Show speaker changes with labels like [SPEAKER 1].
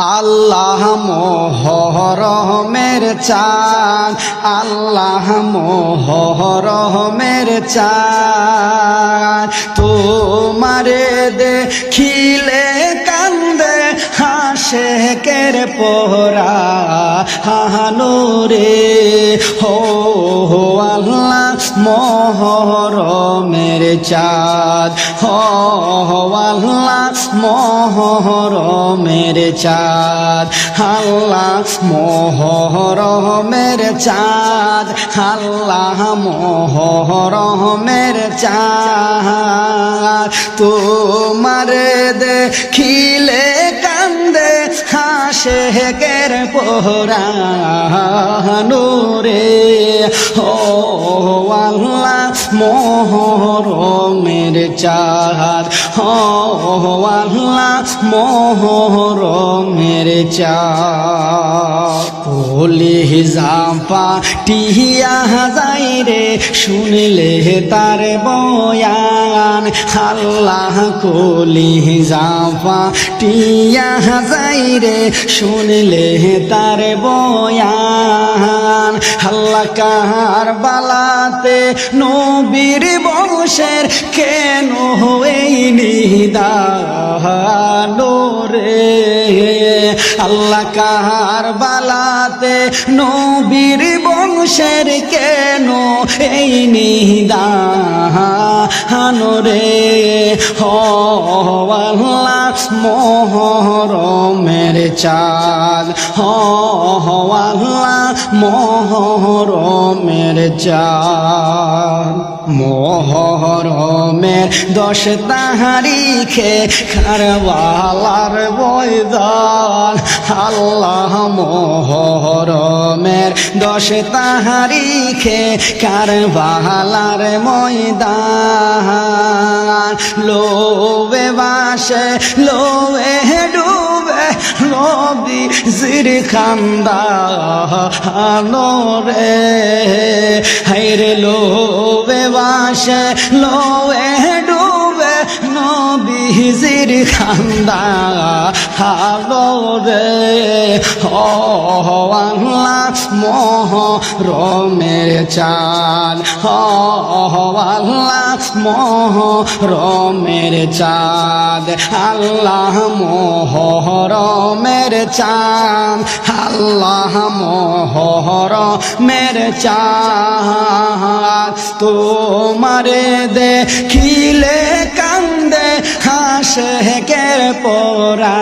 [SPEAKER 1] আল্লাহ মোহরহমের চাঁদ আল্লাহ মোহরহমের চাঁদ। তোমারে দেখিলে হাসে কের পোহরা হানুরে হো হো, আল্লাহ মোহরমের চাঁদ। হো হো, আল্লাহ মোহরমের চাঁদ। আল্লাহ মোহরমের চাঁদ। আল্লাহ মোহরমের চাঁদ। তোমার দেখিলে হাসে কের পোহরানুরে। ও আল্লাহ মোহরমের চাঁদ। ও আল্লাহ মোহরমের চাঁদ। কলি জাম্পা টিহিয়া যাই রে শুনলে তার বয়ান আল্লাহ কলি জাফা টিয়া যাই রে শুনলে তার বয়ান। আল্লাহ কাহার বালাতে নবীর বংশের কেন নিদানো রে আল্লাহ কাহার বালাতে নবীর বংশের কেন এই নিদানো রে? হ, আল্লাহ মোহরমের চাঁদ। হ, আল্লাহ মোহরমের চাঁদ। মোহরমের দশ তাহারিখে খারওয়ালার বৈদান আল্লাহ মোহরমের দশ তাহারিখে কারবালার ময়দান। লোবে বাসে লোবে ডুবে নদী জির খান্দা রে হাইরে লোবে বাসে লোবে নবীজির খান্দা হালো রে ও আল্লাহ রমের চাল আল্লাহ মোহ রমের চাঁদ। আল্লাহ মোহ রমের চাঁদ। আল্লাহ মোহর মের চাঁদ। তোমারে দেখিলে কান্দে হাসে কে পরা